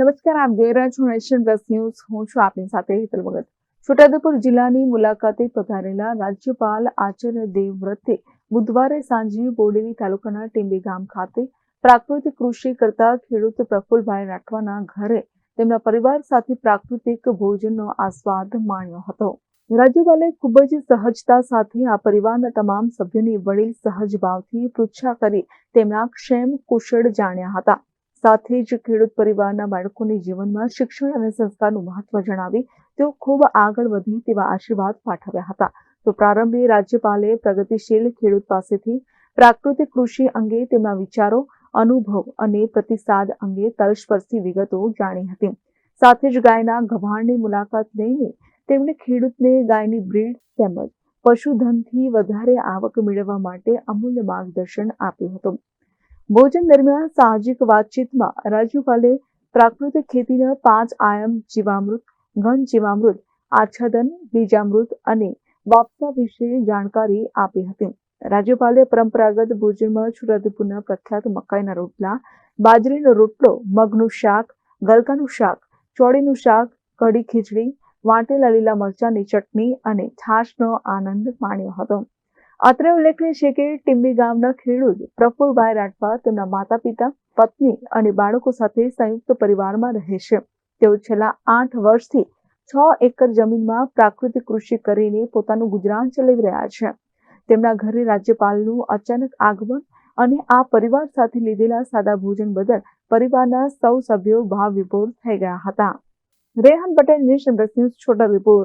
નમસ્કાર, આપ જોઈ રહ્યા છો નેશન પ્લસ ન્યૂઝ. હું છું આપની સાથે હેતલ ભગત. છોટાઉદેપુર જિલ્લાની મુલાકાતે પધારેલા રાજ્યપાલ આચાર્ય દેવવ્રતે બુધવારે સાંજે બોડેલી તાલુકાના ટીંબી ગામ ખાતે પ્રાકૃતિક કૃષિ કરતા ખેડૂત પ્રફુલભાઈ રાઠવાના ઘરે તેમના પરિવાર સાથે પ્રાકૃતિક ભોજનનો આસ્વાદ માણ્યો હતો. રાજ્યપાલે ખૂબ જ સહજતા સાથે આ પરિવારના તમામ સભ્યોની વડીલ સહજ ભાવથી પૃચ્છા કરી તેમના ક્ષેમ કુશળ જાણ્યા હતા. સાથે જ ખેડૂત પરિવારના બાળકોને જીવનમાં શિક્ષણ અને સંસ્કારનું મહત્વ જણાવી તેઓ ખૂબ આગળ વધે તેવા આશીર્વાદ પાઠવ્યા હતા. તો પ્રારંભે રાજ્યપાલે પ્રગતિશીલ ખેડૂત પાસેથી પ્રાકૃતિક કૃષિ અંગે તેમના વિચારો, અનુભવ અને પ્રતિસાદ અંગે તલસ્પર્શી વિગતો જાણી હતી. સાથે જ ગાયના ગભાણની મુલાકાત લઈને તેમણે ખેડૂતને ગાયની બ્રીડ તેમજ પશુધનથી વધારે આવક મેળવવા માટે અમૂલ્ય માર્ગદર્શન આપ્યું હતું. ભોજન દરમિયાન સાહજિક વાતચીતમાં રાજ્યપાલે પ્રાકૃતિક ખેતીના પાંચ આયામ જીવામૃત, ઘન જીવામૃત, આચ્છાદન, બીજામૃત અને વાપસા વિશે જાણકારી આપી હતી. રાજ્યપાલે પરંપરાગત ભોજનમાં છોટાઉદેપુરના પ્રખ્યાત મકાઈના રોટલા, બાજરીનો રોટલો, મગનું શાક, ગલકાનું શાક, ચોળીનું શાક, કઢી ખીચડી, વાંટેલા લીલા મરચાની ચટણી અને છાશનો આનંદ માણ્યો હતો. અત્રે ઉલ્લેખનીય છે કે ટીમ્બી ગામના ખેડૂત પ્રફુલભાઈ રાઠવા તેમના માતા પિતા પત્ની અને બાળકો સાથે સંયુક્ત પરિવારમાં રહે છે. તેઓ છેલ્લા આઠ વર્ષથી છ એકર જમીનમાં પ્રાકૃતિક કૃષિ કરીને પોતાનું ગુજરાન ચલાવી રહ્યા છે. તેમના ઘરે રાજ્યપાલનું અચાનક આગમન અને આ પરિવાર સાથે લીધેલા સાદા ભોજન બદલ પરિવારના સૌ સભ્યો ભાવ વિભોર થઈ ગયા હતા. રેહાન પટેલ, નેશન બ્રેસ ન્યૂઝ છોટાઉદેપુર